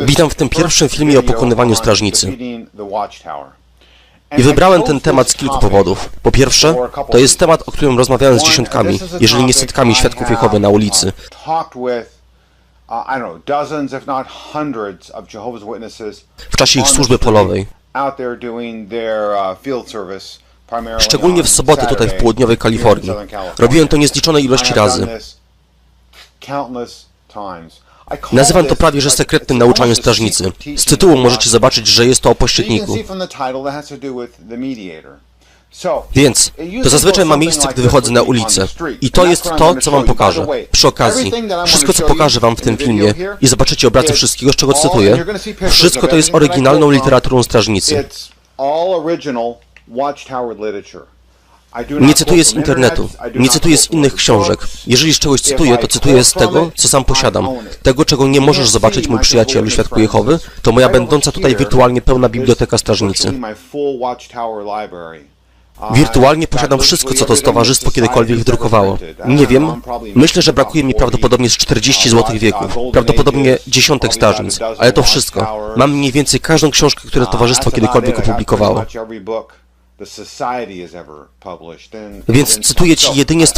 Witam w tym pierwszym filmie o pokonywaniu strażnicy. I wybrałem ten temat z kilku powodów. Po pierwsze, to jest temat, o którym rozmawiałem z dziesiątkami, jeżeli nie setkami świadków Jehowy na ulicy. W czasie ich służby polowej. Szczególnie w soboty tutaj w południowej Kalifornii. Robiłem to niezliczone ilości razy. Nazywam to prawie że sekretnym nauczaniem strażnicy. Z tytułu możecie zobaczyć, że jest to o pośredniku. Więc to zazwyczaj ma miejsce, gdy wychodzę na ulicę. I to jest to, co wam pokażę. Przy okazji, wszystko, co pokażę wam w tym filmie i zobaczycie obrazy wszystkiego, z czego cytuję, wszystko to jest oryginalną literaturą strażnicy. Nie cytuję z internetu, nie cytuję z innych książek. Jeżeli z czegoś cytuję, to cytuję z tego, co sam posiadam. Tego, czego nie możesz zobaczyć, mój przyjacielu Świadku Jehowy, to moja będąca tutaj wirtualnie pełna biblioteka strażnicy. Wirtualnie posiadam wszystko, co to stowarzystwo kiedykolwiek wydrukowało. Nie wiem, myślę, że brakuje mi prawdopodobnie z 40 złotych wieków, prawdopodobnie dziesiątek strażnic, ale to wszystko. Mam mniej więcej każdą książkę, które towarzystwo kiedykolwiek opublikowało. Więc cytuję ci jedynie z